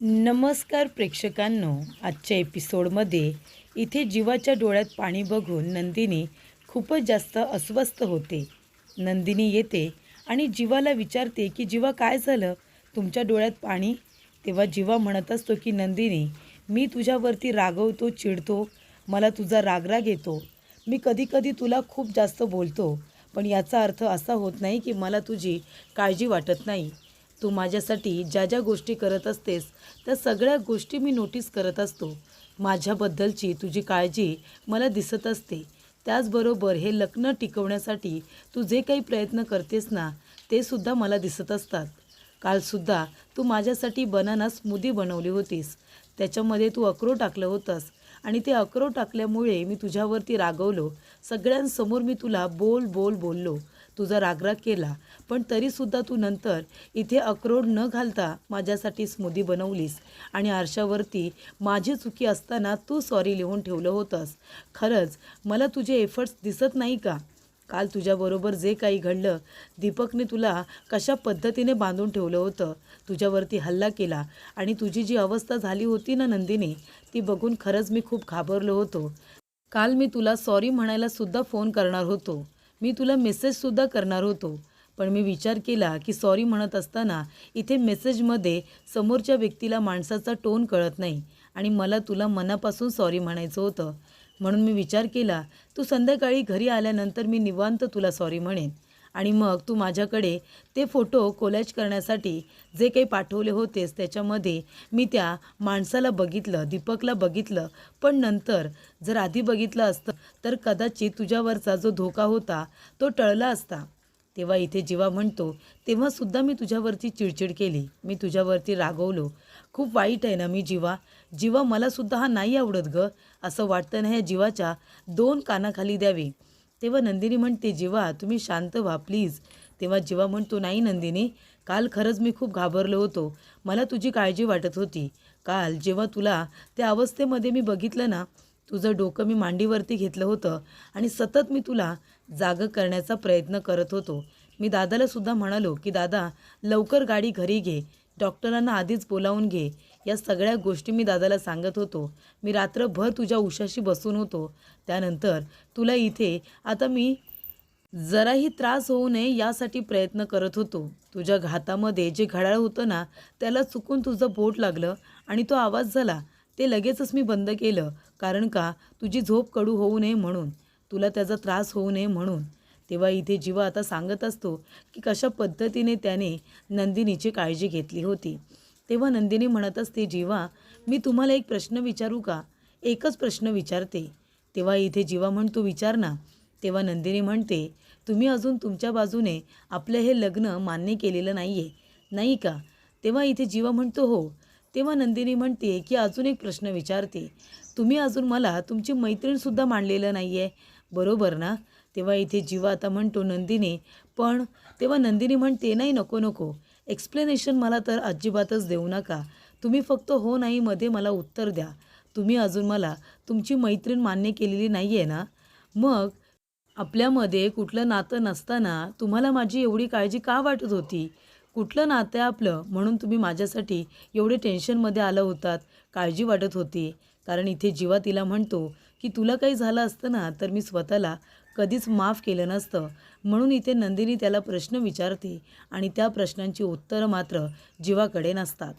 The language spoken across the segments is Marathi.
नमस्कार प्रेक्षकांनो आजच्या एपिसोडमध्ये इथे जीवाच्या डोळ्यात पाणी बघून नंदिनी खूपच जास्त अस्वस्थ होते. नंदिनी येते आणि जीवाला विचारते की जीवा काय झालं? तुमच्या डोळ्यात पाणी? तेव्हा जीवा म्हणत असतो की नंदिनी मी तुझ्यावरती रागवतो चिडतो मला तुझा रागराग येतो. मी कधीकधी तुला खूप जास्त बोलतो पण याचा अर्थ असा होत नाही की मला तुझी काळजी वाटत नाही. तू माझ्यासाठी ज्या ज्या गोष्टी करत असतेस त्या सगळ्या गोष्टी मी नोटीस करत असतो. माझ्याबद्दलची तुझी काळजी मला दिसत असते. त्याचबरोबर हे लग्न टिकवण्यासाठी तू जे काही प्रयत्न करतेस ना ते सुद्धा मला दिसत असतात. कालसुद्धा तू माझ्यासाठी बनाना स्मूदी बनवली होतीस. त्याच्यामध्ये तू अक्रोड टाकलं होतंस आणि ते अक्रोड टाकल्यामुळे मी तुझ्यावरती रागवलो. सगळ्यांसमोर मी तुला बोल बोल बोललो. तुझा रागराग केला. पण तरीसुद्धा तू नंतर इथे अक्रोड न घालता माझ्यासाठी स्मूदी बनवलीस आणि आरशावरती माझी चुकी असताना तू सॉरी लिहून ठेवलं होतंस. खरंच मला तुझे एफर्ट्स दिसत नाही का? काल तुझ्याबरोबर जे काही घडलं दीपकने तुला कशा पद्धतीने बांधून ठेवलं होतं तुझ्यावरती हल्ला केला आणि तुझी जी अवस्था झाली होती ना नंदिनी ती बघून खरंच मी खूप घाबरलो होतो. काल मी तुला सॉरी म्हणायला सुद्धा फोन करणार होतो. मी तुला मेसेजसुद्धा करणार होतो. पण मी विचार केला की सॉरी म्हणत असताना इथे मेसेजमध्ये समोरच्या व्यक्तीला माणसाचा टोन कळत नाही आणि मला तुला मनापासून सॉरी म्हणायचं होतं. म्हणून मी विचार केला तू संध्याकाळी घरी आल्यानंतर मी निवांत तुला सॉरी म्हणेन. आणि मग तू माझ्याकडे ते फोटो कोलॅज करण्यासाठी जे काही पाठवले होतेस त्याच्यामध्ये मी त्या माणसाला बघितलं दीपकला बघितलं. पण नंतर जर आधी बघितलं असतं तर कदाचित तुझ्यावरचा जो धोका होता तो टळला असता. तेव्हा इथे जेव्हा म्हणतो तेव्हासुद्धा मी तुझ्यावरती चिडचिड केली. मी तुझ्यावरती रागवलो. खूप वाईट आहे ना मी जीवा? जीवा मलासुद्धा हा नाही आवडत ग. असं वाटतं ना ह्या जीवाच्या दोन कानाखाली द्यावे. तेव्हा नंदिनी म्हणते जीवा तुम्ही शांत व्हा प्लीज तेव्हा जीवा म्हणतो नाही नंदिनी काल खरंच मी खूप घाबरलो होतो. मला तुझी काळजी वाटत होती. काल जेव्हा तुला त्या अवस्थेमध्ये मी बघितलं ना तुझं डोकं मी मांडीवरती घेतलं होतं आणि सतत मी तुला जागं करण्याचा प्रयत्न करत होतो. मी दादाला सुद्धा म्हणालो की दादा लवकर गाडी घरी घे. डॉक्टरांना आधीच बोलावून घे. या सगळ्या गोष्टी मी दादाला सांगत होतो. मी रात्रभर तुझ्या उशाशी बसून होतो. त्यानंतर तुला इथे आता मी जराही त्रास होऊ नये यासाठी प्रयत्न करत होतो. तुझ्या घातामध्ये जे घड्याळ होतं ना त्याला चुकून तुझं बोट लागलं आणि तो आवाज झाला. ते लगेचच मी बंद केलं कारण का तुझी झोप कडू होऊ नये म्हणून. तुला त्याचा त्रास होऊ नये म्हणून. तेव्हा इथे जीवा आता सांगत असतो की कशा पद्धतीने त्याने नंदिनीची काळजी घेतली होती. तेव्हा नंदिनी म्हणत असते जीवा मी तुम्हाला एक प्रश्न विचारू का? एकच प्रश्न विचारते. तेव्हा इथे जीवा म्हणतो विचार ना. तेव्हा नंदिनी म्हणते तुम्ही अजून तुमच्या बाजूने आपलं हे लग्न मान्य केलेलं नाही आहे नाही का? तेव्हा इथे जीवा म्हणतो हो. तेव्हा नंदिनी म्हणते की अजून एक प्रश्न विचारते. तुम्ही अजून मला तुमची मैत्रीणसुद्धा मांडलेलं नाही आहे बरोबर ना. तेव्हा इथे जीवा आता म्हणतो नंदिनी पण तेव्हा नंदिनी म्हणते नाही नको नको. एक्सप्लेनेशन मला तर अजिबातच देऊ नका. तुम्ही फक्त हो नाहीमध्ये मला उत्तर द्या. तुम्ही अजून मला तुमची मैत्रीण मान्य केलेली नाही आहे ना? मग आपल्यामध्ये कुठलं नातं नसताना तुम्हाला माझी एवढी काळजी का वाटत होती? कुठलं नातं आहे आपलं म्हणून तुम्ही माझ्यासाठी एवढे टेन्शनमध्ये आलं होतात काळजी वाटत होती. कारण इथे जीवा तिला म्हणतो की तुला काही झालं असतं ना तर मी स्वतःला कधीच माफ केलं नसतं. म्हणून इथे नंदिनी त्याला प्रश्न विचारते आणि त्या प्रश्नांची उत्तरं मात्र जीवाकडे नसतात.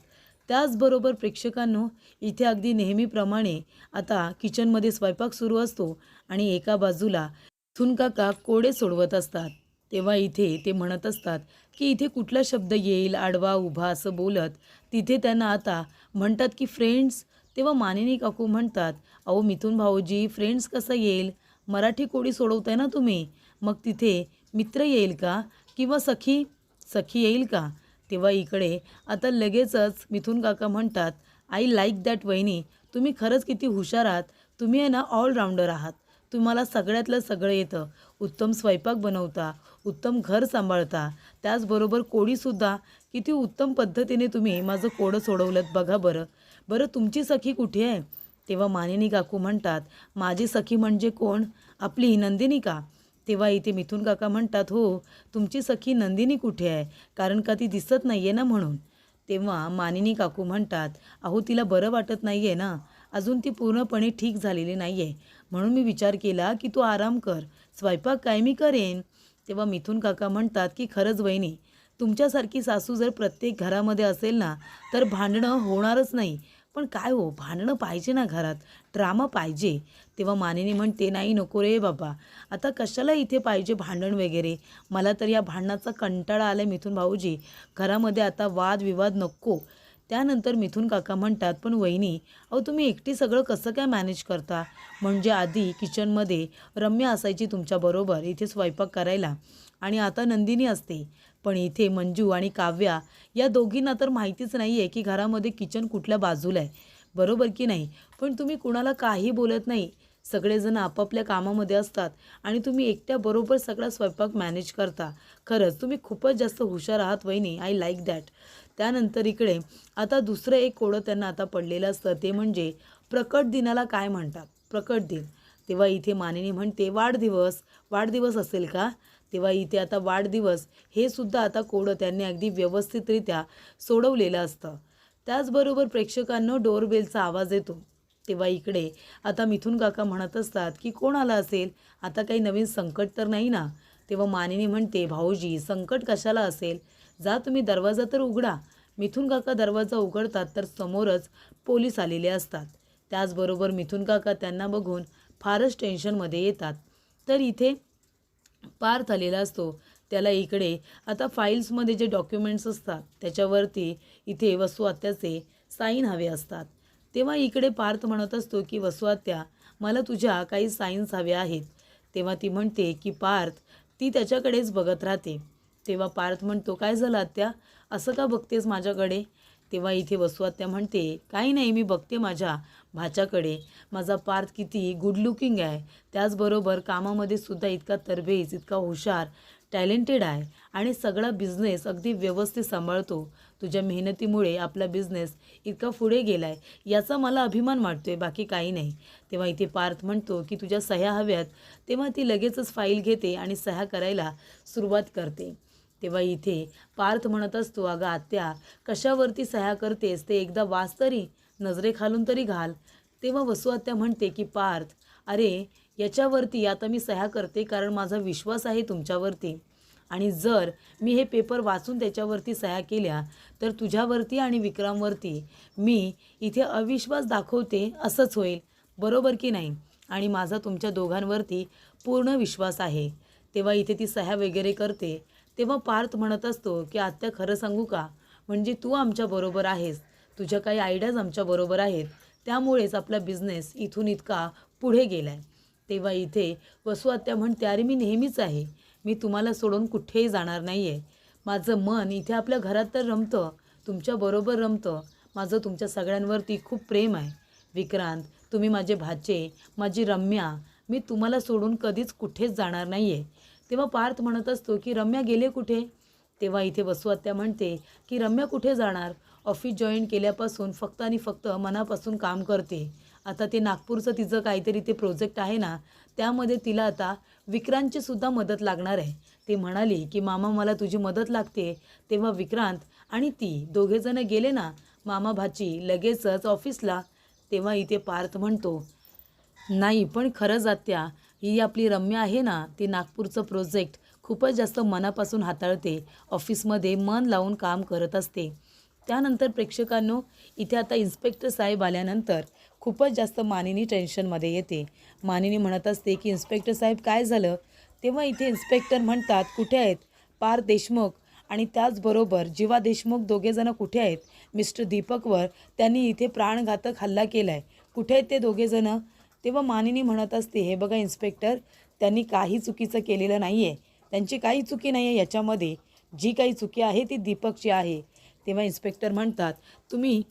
त्याचबरोबर प्रेक्षकांनो इथे अगदी नेहमीप्रमाणे आता किचनमध्ये स्वयंपाक सुरू असतो आणि एका बाजूला थुनकाका कोडे सोडवत असतात. तेव्हा इथे ते म्हणत असतात की इथे कुठला शब्द येईल आडवा उभा असं बोलत. तिथे त्यांना आता म्हणतात की फ्रेंड्स. तेव्हा मानिनी काकू म्हणतात अहो मिथून भाऊजी फ्रेंड्स कसं येईल? मराठी कोडी सोडवताय ना तुम्ही मग तिथे मित्र येईल का? किंवा सखी सखी येईल का? तेव्हा इकडे आता लगेचच मिथून काका म्हणतात आय लाईक दॅट वहिनी. तुम्ही खरंच किती हुशार आहात. तुम्ही आहे ना ऑलराऊंडर आहात. तुम्हाला सगळ्यातलं सगळं येतं. उत्तम स्वयंपाक बनवता उत्तम घर सांभाळता. त्याचबरोबर कोडीसुद्धा किती उत्तम पद्धतीने तुम्ही माझं कोडं सोडवलं बघा बरं. बरं तुमची सखी कुठे आहे? तेव्हा मानिनी काकू म्हणतात माझी सखी म्हणजे कोण? आपली नंदिनी का? तेव्हा इथे मिथून काका म्हणतात हो तुमची सखी नंदिनी कुठे आहे? कारण का ती दिसत नाही आहे ना म्हणून. तेव्हा मानिनी काकू म्हणतात अहो तिला बरं वाटत नाही आहे ना. अजून ती पूर्णपणे ठीक झालेली नाही आहे म्हणून मी विचार केला की तू आराम कर. स्वयंपाक काय मी करेन? तेव्हा मिथून काका म्हणतात की खरंच वहिनी तुमच्यासारखी सासू जर प्रत्येक घरामध्ये असेल ना तर भांडणं होणारच नाही. पण काय हो भांडणं पाहिजे ना घरात ड्रामा पाहिजे. तेव्हा मानेने म्हणते नाही नको रे बाबा आता कशाला इथे पाहिजे भांडण वगैरे? मला तर या भांडणाचा कंटाळा आला मिथून भाऊजी. घरामध्ये आता वादविवाद नको. त्यानंतर मिथून काका म्हणतात पण वहिनी अहो तुम्ही एकटी सगळं कसं काय मॅनेज करता? म्हणजे आधी किचनमध्ये रम्य असायची तुमच्याबरोबर इथे स्वयंपाक करायला. आणि आता नंदिनी असते. पण इथे मंजू आणि काव्या या दोघींना तर माहितीच नाही आहे की घरामध्ये किचन कुठल्या बाजूला आहे. बरोबर की नाही? पण तुम्ही कुणाला काही बोलत नाही. सगळेजण आपापल्या कामामध्ये असतात आणि तुम्ही एकट्याबरोबर सगळा स्वयंपाक मॅनेज करता. खरंच तुम्ही खूपच जास्त हुशार आहात वहिनी. आय लाईक दॅट त्यानंतर इकडे आता दुसरं एक कोडं त्यांना आता पडलेलं असतं. ते म्हणजे प्रकट दिनाला काय म्हणतात? प्रकट दिन. तेव्हा इथे मानिनी म्हणते वाढदिवस. वाढदिवस असेल का? तेव्हा इथे आता वाढदिवस हे सुद्धा आता कोडं त्यांनी अगदी व्यवस्थितरित्या सोडवलेलं असतं. त्याचबरोबर प्रेक्षकांना डोरबेलचा आवाज येतो. तेव्हा इकडे आता मिथून काका म्हणत असतात की कोण आला असेल? आता काही नवीन संकट तर नाही ना? तेव्हा मानिनी म्हणते भाऊजी संकट कशाला असेल? जा तुम्ही दरवाजा तर उघडा. मिथून काका दरवाजा उघडतात तर समोरच पोलीस आलेले असतात. त्याचबरोबर मिथून काका त्यांना बघून फारच टेन्शनमध्ये येतात. तर इथे पार्थ आलेला असतो त्याला इकडे. आता फाईल्समध्ये जे डॉक्युमेंट्स असतात त्याच्यावरती इथे वसुआत्याचे साईन हवे असतात. तेव्हा इकडे पार्थ म्हणत असतो की वसुआत्या मला तुझ्या काही साईन्स हव्या आहेत. तेव्हा ती म्हणते की पार्थ ती त्याच्याकडेच बघत राहते. तेव्हा पार्थ म्हणतो काय झालं आत्या? असं का बघतेस माझ्याकडे? तेव्हा इथे वसुआत्या म्हणते काही नाही मी बघते माझ्या. भाच्याकडे. माझा पार्थ किती गुड लुकिंग आहे. त्याचबरोबर कामामध्ये सुद्धा इतका तरबेज इतका हुशार टॅलेंटेड आहे. आणि सगळा बिझनेस अगदी व्यवस्थित सांभाळतो. तुझ्या मेहनतीमुळे आपला बिझनेस इतका पुढे गेला आहे याचा मला अभिमान वाटतो आहे बाकी काही नाही. तेव्हा इथे पार्थ म्हणतो की तुझ्या सह्या हव्यात. तेव्हा ती लगेचच फाईल घेते आणि सह्या करायला सुरुवात करते. तेव्हा इथे पार्थ म्हणत असतो अगं आत्या कशावरती सह्या करतेस? ते एकदा वाच तरी. नजरेखालून तरी घाल. तेव्हा वसुआत्या म्हणते की पार्थ अरे याच्यावरती आता मी सह्या करते कारण माझा विश्वास आहे तुमच्यावरती. आणि जर मी हे पेपर वाचून त्याच्यावरती सह्या केल्या तर तुझ्यावरती आणि विक्रमवरती मी इथे अविश्वास दाखवते असंच होईल. बरोबर की नाही? आणि माझा तुमच्या दोघांवरती पूर्ण विश्वास आहे. तेव्हा इथे ती सह्या वगैरे करते. तेव्हा पार्थ म्हणत असतो की आत्या खरं सांगू का? म्हणजे तू आमच्याबरोबर आहेस. तुझ्या काही आयडियाज आमच्याबरोबर आहेत त्यामुळेच आपला बिझनेस इथून इतका पुढे गेला आहे तेव्हा इथे वसुआत्या म्हणत्या अरे मी नेहमीच आहे. मी तुम्हाला सोडून कुठेही जाणार नाही आहे माझं मन इथे आपल्या घरात तर रमतं तुमच्याबरोबर रमतं. माझं तुमच्या सगळ्यांवरती खूप प्रेम आहे. विक्रांत तुम्ही माझे भाचे माझी रम्या मी तुम्हाला सोडून कधीच कुठेच जाणार नाही आहे तेव्हा पार्थ म्हणत असतो की रम्या गेले कुठे? तेव्हा इथे वसुआत्या म्हणते की रम्या कुठे जाणार? ऑफिस जॉईन केल्यापासून फक्त आणि फक्त मनापासून काम करते. आता ते नागपूरचं तिचं काहीतरी ते प्रोजेक्ट आहे ना त्यामध्ये तिला आता विक्रांतची सुद्धा मदत लागणार आहे. ती म्हणाली की मामा मला तुझी मदत लागते. तेव्हा विक्रांत आणि ती दोघेजणं गेले ना मामा भाची लगेचच ऑफिसला तेव्हा इथे पार्थ म्हणतो नाही पण खरंच आत्या ही आपली रम्या आहे ना ती नागपूरचं प्रोजेक्ट खूपच जास्त मनापासून हाताळते. ऑफिसमध्ये मन लावून काम करत असते. त्यानंतर प्रेक्षकांनो इथे आता इन्स्पेक्टर साहेब आल्यानंतर खूपच जास्त मानिनी टेन्शनमध्ये येते. मानिनी म्हणत असते की इन्स्पेक्टर साहेब काय झालं? तेव्हा इथे इन्स्पेक्टर म्हणतात कुठे आहेत? पार देशमुख आणि त्याचबरोबर जीवा देशमुख दोघेजणं कुठे आहेत? मिस्टर दीपकवर त्यांनी इथे प्राणघातक हल्ला केला आहे कुठे आहेत ते दोघेजणं तेव्हा मानिनी म्हणत असते हे बघा इन्स्पेक्टर त्यांनी काही चुकीचं केलेलं नाही आहे त्यांची काही चुकी नाही आहे याच्यामध्ये. जी काही चुकी आहे ती दीपकची आहे. तेव्हा इन्स्पेक्टर म्हणतात तुम्ही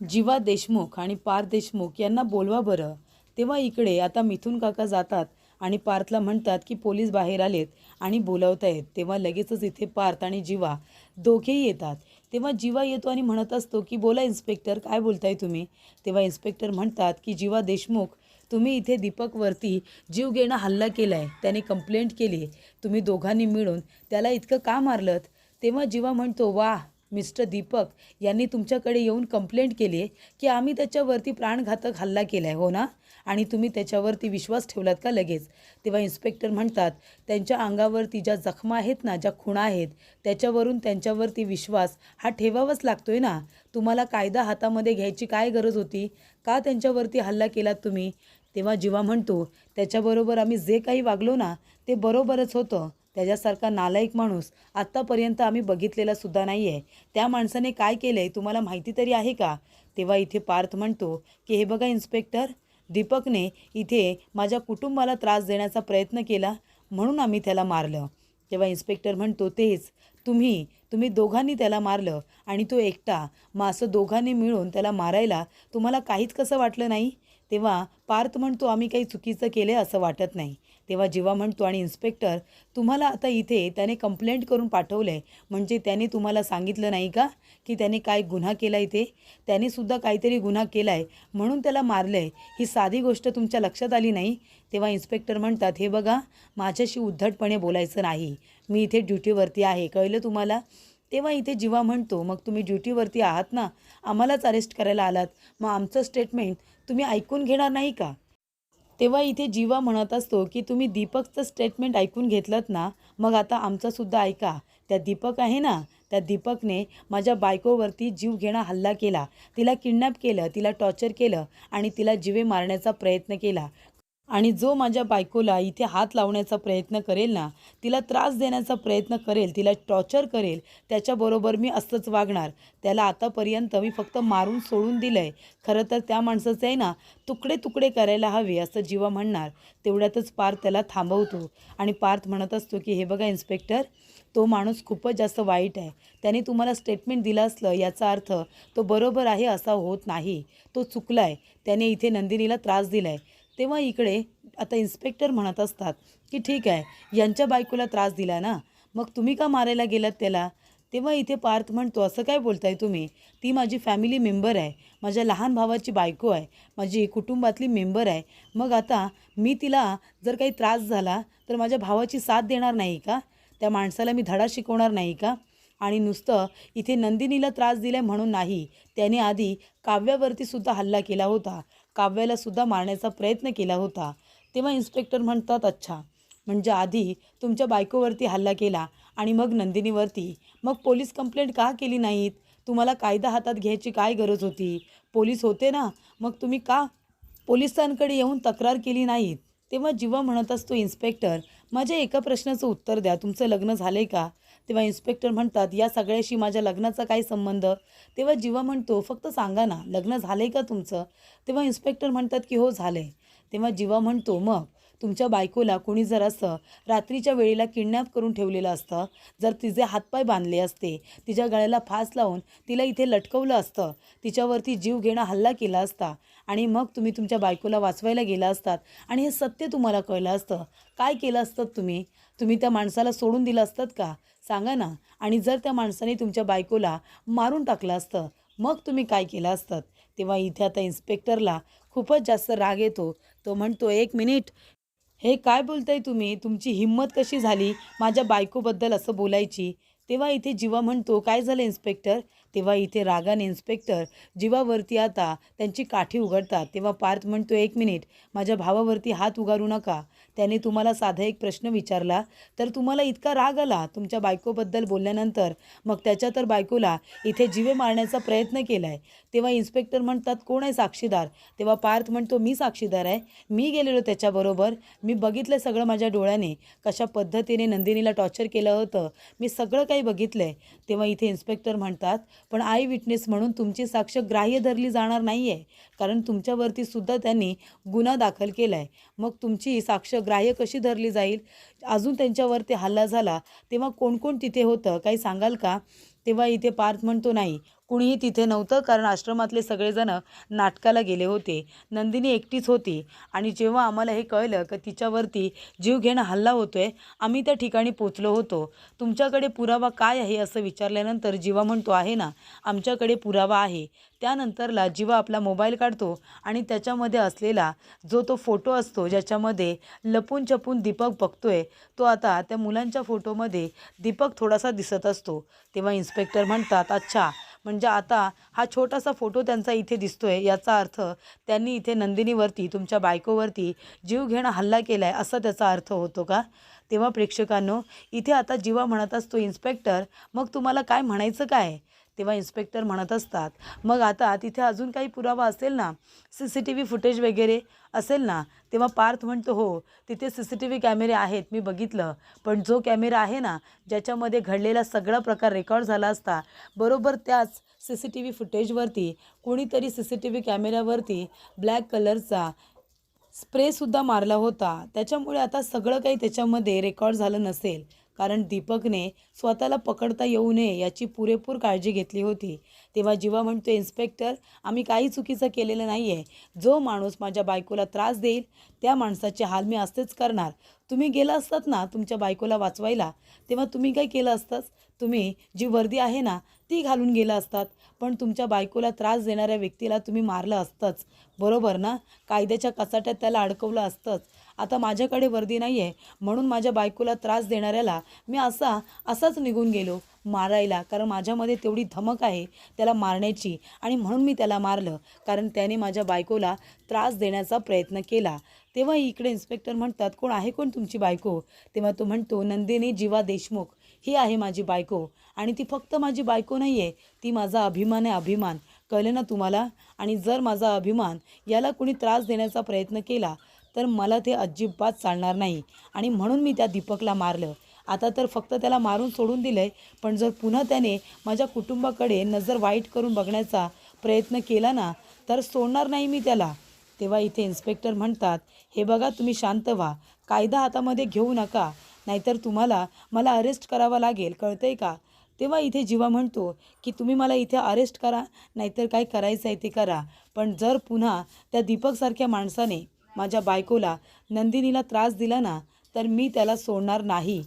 जीवा देशमुख आणि पार देशमुख यांना बोलवा बरं. तेव्हा इकडे आता मिथून काका जातात आणि पार्थला म्हणतात की पोलीस बाहेर आलेत आणि बोलावत आहेत. तेव्हा लगेचच इथे पार्थ आणि जीवा दोघेही येतात. तेव्हा जीवा येतो आणि म्हणत असतो की बोला इन्स्पेक्टर काय बोलताय तुम्ही? तेव्हा इन्स्पेक्टर म्हणतात की जीवा देशमुख तुम्ही इथे दीपकवरती जीव घेणं हल्ला केला आहे त्याने कंप्लेंट केली. तुम्ही दोघांनी मिळून त्याला इतकं का मारलं तेव्हा जीवा म्हणतो वा मिस्टर दीपक यांनी तुमच्याकडे येऊन कंप्लेंट केली आहे की आम्ही त्याच्यावरती प्राणघातक हल्ला केला आहे हो ना? आणि तुम्ही त्याच्यावरती विश्वास ठेवलात का लगेच? तेव्हा इन्स्पेक्टर म्हणतात त्यांच्या अंगावरती ज्या जखमा आहेत ना ज्या खुणा आहेत त्याच्यावरून त्यांच्यावरती विश्वास हा ठेवावाच लागतोय ना? तुम्हाला कायदा हातामध्ये घ्यायची काय गरज होती? का त्यांच्यावरती हल्ला केलात तुम्ही? तेव्हा जीवा म्हणतो त्याच्याबरोबर आम्ही जे काही वागलो ना ते बरोबरच होतं. त्याच्यासारखा नालायक माणूस आत्तापर्यंत आम्ही बघितलेला सुद्धा नाही आहे त्या माणसाने काय केलं आहे तुम्हाला माहिती तरी आहे का? तेव्हा इथे पार्थ म्हणतो की हे बघा इन्स्पेक्टर दीपकने इथे माझ्या कुटुंबाला त्रास देण्याचा प्रयत्न केला म्हणून आम्ही त्याला मारलं. तेव्हा इन्स्पेक्टर म्हणतो तेच तुम्ही तुम्ही दोघांनी त्याला मारलं आणि तो एकटा मग असं दोघांनी मिळून त्याला मारायला तुम्हाला काहीच कसं वाटलं नाही? तेव्हा पार्थ म्हणतो आम्ही काही चुकीचं केलं असं वाटत नाही. तेव्हा जीवा म्हणतो आणि इन्स्पेक्टर तुम्हाला आता इथे त्याने कंप्लेंट करून पाठवलं आहे म्हणजे त्याने तुम्हाला सांगितलं नाही का की त्याने काय गुन्हा केला इथे? त्याने सुद्धा काहीतरी गुन्हा केला आहे म्हणून त्याला मारलं आहे ही साधी गोष्ट तुमच्या लक्षात आली नाही? तेव्हा इन्स्पेक्टर म्हणतात हे बघा माझ्याशी उद्धटपणे बोलायचं नाही. मी इथे ड्युटीवरती आहे कळलं तुम्हाला? तेव्हा इथे जीवा म्हणतो मग तुम्ही ड्युटीवरती आहात ना? आम्हालाच अरेस्ट करायला आलात. मग आमचं स्टेटमेंट तुम्ही ऐकून घेणार नाही का? तेव्हा इथे जीवा म्हणत असतो की तुम्ही दीपकचं स्टेटमेंट ऐकून घेतलं ना मग आता आमचंसुद्धा ऐका. त्या दीपक आहे ना त्या दीपकने माझ्या बायकोवरती जीव घेणा हल्ला केला. तिला किडनॅप केलं तिला टॉर्चर केलं आणि तिला जीवे मारण्याचा प्रयत्न केला. आणि जो माझ्या बायकोला इथे हात लावण्याचा प्रयत्न करेल ना तिला त्रास देण्याचा प्रयत्न करेल तिला टॉर्चर करेल त्याच्याबरोबर मी असंच वागणार. त्याला आतापर्यंत मी फक्त मारून सोडून दिलं आहे खरं तर त्या माणसाचं आहे ना तुकडे तुकडे करायला हवे असं जीवा म्हणणार. तेवढ्यातच पार्थ त्याला थांबवतो आणि पार्थ म्हणत असतो की हे बघा इन्स्पेक्टर तो माणूस खूपच जास्त वाईट आहे. त्याने तुम्हाला स्टेटमेंट दिलं असलं याचा अर्थ तो बरोबर आहे असा होत नाही. तो चुकला आहे त्याने इथे नंदिनीला त्रास दिला आहे तेव्हा इकडे आता इन्स्पेक्टर म्हणत असतात की ठीक आहे यांच्या बायकोला त्रास दिला ना मग तुम्ही का मारायला गेलात त्याला? तेव्हा इथे पार्थ म्हणतो असं काय बोलताय तुम्ही? ती माझी फॅमिली मेंबर आहे माझ्या लहान भावाची बायको आहे माझी कुटुंबातली मेंबर आहे. मग आता मी तिला जर काही त्रास झाला तर माझ्या भावाची साथ देणार नाही का? त्या माणसाला मी धडा शिकवणार नाही का? आणि नुसतं इथे नंदिनीला त्रास दिला म्हणून नाही. त्याने आधी काव्यावरती सुद्धा हल्ला केला होता. काव्याला सुद्धा मारण्याचा प्रयत्न केला होता. तेव्हा इन्स्पेक्टर म्हणतात अच्छा म्हणजे आधी तुमच्या बायकोवरती हल्ला केला आणि मग नंदिनीवरती. मग पोलीस कंप्लेंट का केली नाहीत? तुम्हाला कायदा हातात घ्यायची काय गरज होती? पोलीस होते ना? मग तुम्ही का पोलिसांकडे येऊन तक्रार केली नाहीत? तेव्हा जीवा म्हणत असतो इन्स्पेक्टर माझ्या एका प्रश्नाचं उत्तर द्या. तुमचं लग्न झालं आहे का? तेव्हा इन्स्पेक्टर म्हणतात या सगळ्याशी माझ्या लग्नाचा काय संबंध तेव्हा जीवा म्हणतो फक्त सांगा ना लग्न झालं आहे का तुमचं? तेव्हा इन्स्पेक्टर म्हणतात की हो झालं आहे तेव्हा जीवा म्हणतो मग तुमच्या बायकोला कोणी जर असं रात्रीच्या वेळेला किडनॅप करून ठेवलेलं असतं जर तिचे हातपाय बांधले असते तिच्या गळ्याला फास लावून तिला इथे लटकवलं असतं तिच्यावरती जीव घेणं हल्ला केला असता आणि मग तुम्ही तुमच्या बायकोला वाचवायला गेला असतात आणि हे सत्य तुम्हाला कळलं असतं काय केलं असतं तुम्ही? तुम्ही त्या माणसाला सोडून दिलं असतात का? सांगा ना. आणि जर त्या माणसाने तुमच्या बायकोला मारून टाकलं असतं मग तुम्ही काय केलं असतं? तेव्हा इथे आता इन्स्पेक्टरला खूपच जास्त राग येतो. तो म्हणतो एक मिनिट हे काय बोलताय तुम्ही? तुमची हिंमत कशी झाली? माझ्या बायकोबद्दल असं बोलायची. तेव्हा इथे जीवा म्हणतो काय झालं इन्स्पेक्टर? तेव्हा इथे रागाने इन्स्पेक्टर जीवावरती आता त्यांची काठी उघडतात. तेव्हा पार्थ म्हणतो एक मिनिट माझ्या भावावरती हात उगारू नका. त्याने तुम्हाला साधा एक प्रश्न विचारला तर तुम्हाला इतका राग आला? तुमच्या बायकोबद्दल बोलल्यानंतर मग त्याच्या तर बायकोला इथे जीवे मारण्याचा प्रयत्न केला आहे तेव्हा इन्स्पेक्टर म्हणतात कोण आहे साक्षीदार? तेव्हा पार्थ म्हणतो मी साक्षीदार आहे. मी गेलेलो त्याच्याबरोबर. मी बघितलं सगळं माझ्या डोळ्याने. कशा पद्धतीने नंदिनीला टॉर्चर केलं होतं. मी सगळं काही बघितलं आहे तेव्हा इथे इन्स्पेक्टर म्हणतात पण आय विटनेस म्हणून तुमची साक्ष ग्राह्य धरली जाणार नाही आहे कारण तुमच्यावरती सुद्धा त्यांनी गुन्हा दाखल केला आहे मग तुमची साक्ष ग्राह्य कशी धरली जाईल? अजून त्यांच्यावरती हल्ला झाला. तेव्हा कोण कोण तिथे होतं? काही सांगाल का? तेव्हा इथे पार्थ म्हणतो नाही. कुणीही तिथे नव्हतं कारण आश्रमातले सगळेजण नाटकाला गेले होते. नंदिनी एकटीच होती आणि जेव्हा आम्हाला हे कळलं की तिच्यावरती जीव घेणं हल्ला होतोय आम्ही त्या ठिकाणी पोचलो होतो. तुमच्याकडे पुरावा काय आहे असं विचारल्यानंतर जीवा म्हणतो आहे ना आमच्याकडे पुरावा आहे. त्यानंतरला जीवा आपला मोबाईल काढतो आणि त्याच्यामध्ये असलेला जो तो फोटो असतो ज्याच्यामध्ये लपून छपून दीपक बघतोय तो आता त्या मुलांच्या फोटोमध्ये दीपक थोडासा दिसत असतो. तेव्हा इन्स्पेक्टर म्हणतात अच्छा म्हणजे आता हा छोटासा फोटो त्यांचा इथे दिसतोय याचा अर्थ त्यांनी इथे नंदिनीवरती तुमच्या बायकोवरती जीव घेणं हल्ला केला आहे असा त्याचा अर्थ होतो का? तेव्हा प्रेक्षकांनो इथे आता जीवा म्हणत असतो इन्स्पेक्टर मग तुम्हाला काय म्हणायचं काय? तेव्हा इन्स्पेक्टर म्हणत असतात मग आता तिथे अजून काही पुरावा असेल ना? C C T V footage वगैरे असेल ना? तेव्हा पार्थ म्हणतो हो तिथे सी सी टी व्ही कॅमेरे आहेत मी बघितलं. पण जो कॅमेरा आहे ना ज्याच्यामध्ये घडलेला सगळा प्रकार रेकॉर्ड झाला असता बरोबर त्याच सी सी टी व्ही फुटेजवरती कोणीतरी सी सी टी व्ही कॅमेऱ्यावरती ब्लॅक कलरचा स्प्रेसुद्धा मारला होता. त्याच्यामुळे आता सगळं काही त्याच्यामध्ये रेकॉर्ड झालं नसेल. कारण दीपकने स्वतःला पकडता येऊ नये याची पुरेपूर काळजी घेतली होती. तेव्हा जीवा म्हणतो इन्स्पेक्टर आम्ही काही चुकीचं केलेलं नाही आहे जो माणूस माझ्या बायकोला त्रास देईल त्या माणसाचे हाल मी असतेच करणार. तुम्ही गेला असतात ना तुमच्या बायकोला वाचवायला? तेव्हा तुम्ही काय केलं असतंच तुम्ही जी वर्दी आहे ना ती घालून गेला असतात. पण तुमच्या बायकोला त्रास देणाऱ्या व्यक्तीला तुम्ही मारलं असतंच. बरोबर ना? कायद्याच्या कचाट्यात त्याला अडकवलं असतंच. आता माझ्याकडे वर्दी नाही आहे म्हणून माझ्या बायकोला त्रास देणाऱ्याला मी असा असाच निघून गेलो. मारायला कारण माझ्यामध्ये तेवढी धमक आहे त्याला मारण्याची. आणि म्हणून मी त्याला मारलं कारण त्याने माझ्या बायकोला त्रास देण्याचा प्रयत्न केला. तेव्हा इकडे इन्स्पेक्टर म्हणतात कोण आहे कोण तुमची बायको? तेव्हा तो म्हणतो नंदिनी जीवा देशमुख. ही आहे माझी बायको. आणि ती फक्त माझी बायको नाही आहे ती माझा अभिमान आहे अभिमान. कळलं ना तुम्हाला? आणि जर माझा अभिमान याला कुणी त्रास देण्याचा प्रयत्न केला तर मला ते अजिबात चालणार नाही. आणि म्हणून मी त्या दीपकला मारलं. आता तर फक्त त्याला मारून सोडून दिलं आहे पण जर पुन्हा त्याने माझ्या कुटुंबाकडे नजर वाईट करून बघण्याचा प्रयत्न केला ना तर सोडणार नाही मी त्याला. तेव्हा इथे इन्स्पेक्टर म्हणतात हे बघा तुम्ही शांत व्हा. कायदा हातामध्ये घेऊ नका. नाहीतर तुम्हाला मला अरेस्ट करावा लागेल. कळतंय का? तेव्हा इथे जीवा म्हणतो की तुम्ही मला इथे अरेस्ट करा. नाहीतर काय करायचं आहे ते करा. पण जर पुन्हा त्या दीपकसारख्या माणसाने माझ्या बायकोला नंदिनीला त्रास दिला ना तर मी त्याला सोडणार नाही.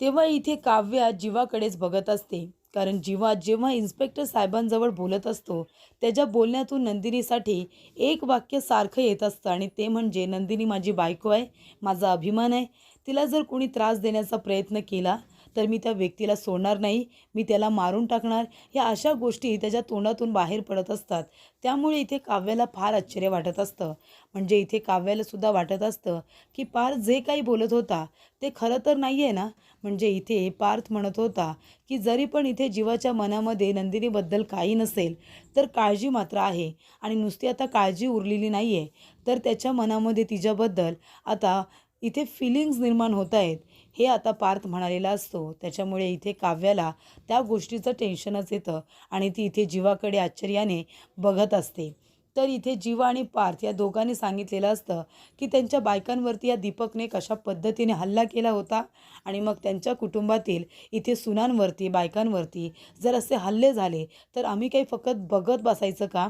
तेव्हा इथे काव्या जीवाकडेच बघत असते. कारण जीवा जेव्हा इन्स्पेक्टर साहेबांजवळ बोलत असतो त्याच्या बोलण्यातून नंदिनीसाठी एक वाक्य सारखं येत असतं आणि ते म्हणजे नंदिनी माझी बायको आहे माझा अभिमान आहे. तिला जर कोणी त्रास देण्याचा प्रयत्न केला तर मी त्या व्यक्तीला सोडणार नाही मी त्याला मारून टाकणार. या अशा गोष्टी त्याच्या तोंडातून बाहेर पडत असतात. त्यामुळे इथे काव्याला फार आश्चर्य वाटत असतं. म्हणजे इथे काव्यालासुद्धा वाटत असतं की पार्थ जे काही बोलत होता ते खरं तर नाही आहे ना? म्हणजे इथे पार्थ म्हणत होता की जरी पण इथे जीवाच्या मनामध्ये नंदिनीबद्दल काही नसेल तर काळजी मात्र आहे. आणि नुसती आता काळजी उरलेली नाही आहे तर त्याच्या मनामध्ये तिच्याबद्दल आता इथे फिलिंग्स निर्माण होत आहेत हे आता पार्थ म्हणालेला असतो. त्याच्यामुळे इथे काव्याला त्या गोष्टीचं टेन्शनच येतं आणि ती इथे जीवाकडे आश्चर्याने बघत असते. तर इथे जीवा आणि पार्थ या दोघांनी सांगितलेलं असतं की त्यांच्या बायकांवरती या दीपकने कशा पद्धतीने हल्ला केला होता आणि मग त्यांच्या कुटुंबातील इथे सुनांवरती बायकांवरती जर असे हल्ले झाले तर आम्ही काही फक्त बघत बसायचं का?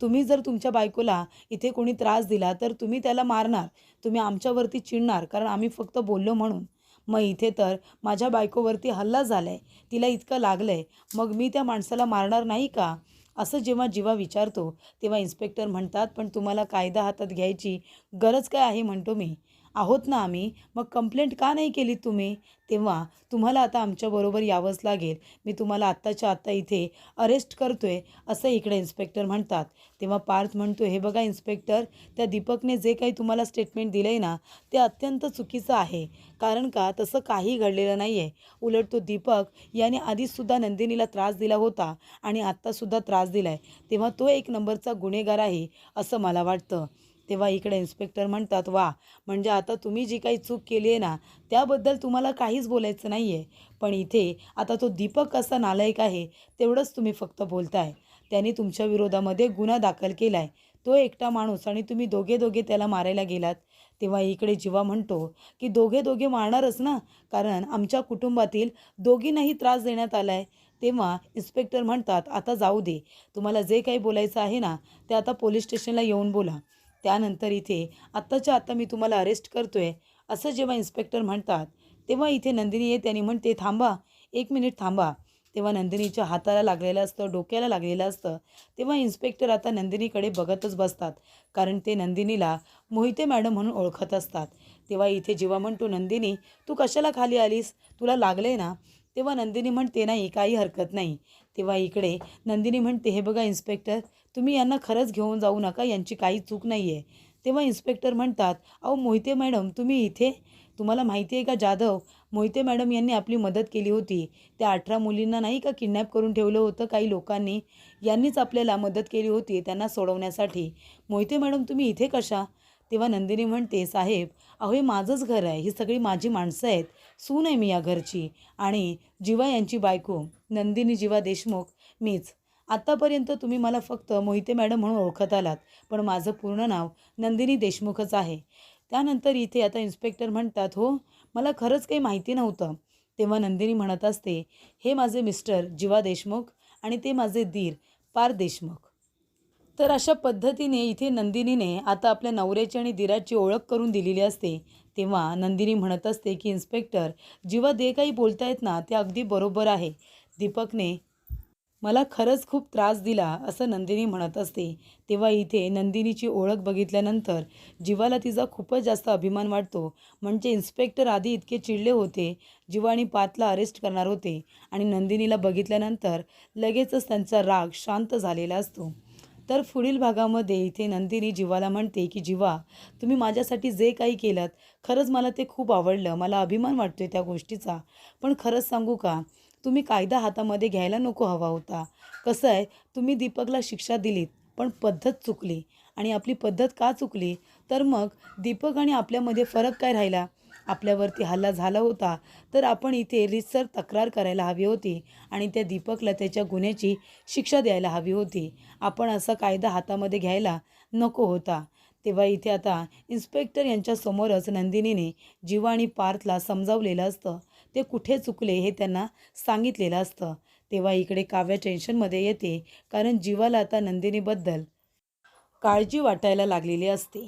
तुम्ही जर तुमच्या बायकोला इथे कोणी त्रास दिला तर तुम्ही त्याला मारणार. तुम्ही आमच्यावरती चिडणार कारण आम्ही फक्त बोललो म्हणून. मग इथे तर माझ्या बायकोवरती हल्ला झाला आहे तिला इतकं लागलं आहे मग मी त्या माणसाला मारणार नाही का? असं जेव्हा जीवा विचारतो तेव्हा इन्स्पेक्टर म्हणतात पण तुम्हाला कायदा हातात घ्यायची गरज काय आहे? म्हणतो मी. आहोत ना आम्ही? मग कंप्लेंट का नाही केली तुम्ही? तेव्हा तुम्हाला आता आमच्याबरोबर यावंच लागेल. मी तुम्हाला आत्ताच्या आत्ता इथे अरेस्ट करतो आहे असं इकडे इन्स्पेक्टर म्हणतात. तेव्हा पार्थ म्हणतो हे बघा इन्स्पेक्टर त्या दीपकने जे काही तुम्हाला स्टेटमेंट दिलं आहे ना ते अत्यंत चुकीचं आहे. कारण का? तसं काही घडलेलं नाही आहे उलट तो दीपक याने आधीसुद्धा नंदिनीला त्रास दिला होता आणि आत्तासुद्धा त्रास दिला आहे तेव्हा तो एक नंबरचा गुन्हेगार आहे असं मला वाटतं. तेव्हा इकडे इन्स्पेक्टर म्हणतात वा म्हणजे आता तुम्ही जी काही चूक केली आहे ना त्याबद्दल तुम्हाला काहीच बोलायचं नाही आहे पण इथे आता तो दीपक कसा नालायक आहे तेवढंच तुम्ही फक्त बोलताय. त्याने तुमच्या विरोधामध्ये गुन्हा दाखल केला आहे तो एकटा माणूस आणि तुम्ही दोघे दोघे त्याला मारायला गेलात. तेव्हा इकडे जीवा म्हणतो की दोघे दोघे मारणारच ना कारण आमच्या कुटुंबातील दोघींनाही त्रास देण्यात आला आहे तेव्हा इन्स्पेक्टर म्हणतात आता जाऊ दे. तुम्हाला जे काही बोलायचं आहे ना ते आता पोलीस स्टेशनला येऊन बोला. त्यानंतर इथे आत्ताच्या आत्ता मी तुम्हाला अरेस्ट करतो आहे असं जेव्हा इन्स्पेक्टर म्हणतात तेव्हा इथे नंदिनी येते आणि म्हणते थांबा एक मिनिट थांबा. तेव्हा नंदिनीच्या हाताला लागलेलं असतं डोक्याला लागलेलं असतं तेव्हा इन्स्पेक्टर आता नंदिनीकडे बघतच बसतात कारण ते नंदिनीला मोहिते मॅडम म्हणून ओळखत असतात. तेव्हा इथे जेव्हा म्हणतो नंदिनी तू कशाला खाली आलीस? तुला लागले ना? तेव्हा नंदिनी म्हणते नाही काही हरकत नाही. तेव्हा इकडे नंदिनी म्हणते हे बघा इन्स्पेक्टर तुम्ही यांना खरंच घेऊन जाऊ नका यांची काही चूक नाही आहे तेव्हा इन्स्पेक्टर म्हणतात अहो मोहिते मॅडम तुम्ही इथे? तुम्हाला माहिती आहे का जाधव? मोहिते मॅडम यांनी आपली मदत केली होती. त्या अठरा मुलींना नाही का किडनॅप करून ठेवलं होतं काही लोकांनी? यांनीच आपल्याला मदत केली होती त्यांना सोडवण्यासाठी. मोहिते मॅडम तुम्ही इथे कशा? तेव्हा नंदिनी म्हणते साहेब अहो हे माझंच घर आहे. ही सगळी माझी माणसं आहेत. सून आहे मी या घरची. आणि जिवा यांची बायको नंदिनी जिवा देशमुख मीच. आत्तापर्यंत तुम्ही मला फक्त मोहिते मॅडम म्हणून ओळखत आलात पण माझं पूर्ण नाव नंदिनी देशमुखच आहे. त्यानंतर इथे आता इन्स्पेक्टर म्हणतात हो मला खरंच काही माहिती नव्हतं. तेव्हा नंदिनी म्हणत असते हे माझे मिस्टर जीवा देशमुख आणि ते माझे धीर पार देशमुख. तर अशा पद्धतीने इथे नंदिनीने आता आपल्या नवऱ्याची आणि दिराची ओळख करून दिलेली असते. तेव्हा नंदिनी म्हणत असते की इन्स्पेक्टर जेव्हा जे काही बोलतायत ना ते अगदी बरोबर आहे. दीपकने मला खरंच खूप त्रास दिला असं नंदिनी म्हणत असते. तेव्हा इथे नंदिनीची ओळख बघितल्यानंतर जीवाला तिचा खूपच जास्त अभिमान वाटतो. म्हणजे इन्स्पेक्टर आधी इतके चिडले होते. जीवा आणि पातला अरेस्ट करणार होते आणि नंदिनीला बघितल्यानंतर लगेचच त्यांचा राग शांत झालेला असतो. तर पुढील भागामध्ये इथे नंदिनी जीवाला म्हणते की जीवा तुम्ही माझ्यासाठी जे काही केलं खरंच मला ते खूप आवडलं. मला अभिमान वाटतोय त्या गोष्टीचा. पण खरंच सांगू का? तुम्ही कायदा हातामध्ये घ्यायला नको हवा होता. कसं आहे तुम्ही दीपकला शिक्षा दिलीत पण पद्धत चुकली. आणि आपली पद्धत का चुकली? तर मग दीपक आणि आपल्यामध्ये फरक काय राहिला? आपल्यावरती हल्ला झाला होता तर आपण इथे रितसर तक्रार करायला हवी होती आणि त्या दीपकला त्याच्या गुन्ह्याची शिक्षा द्यायला हवी होती. आपण असा कायदा हातामध्ये घ्यायला नको होता. तेव्हा इथे आता इन्स्पेक्टर यांच्यासमोरच नंदिनीने जीवा आणि पार्थला समजावलेलं असतं. ते कुठे चुकले हे त्यांना सांगितलेलं असतं. तेव्हा इकडे काव्या टेन्शनमध्ये येते कारण जीवाला आता नंदिनीबद्दल काळजी वाटायला लागलेली असते.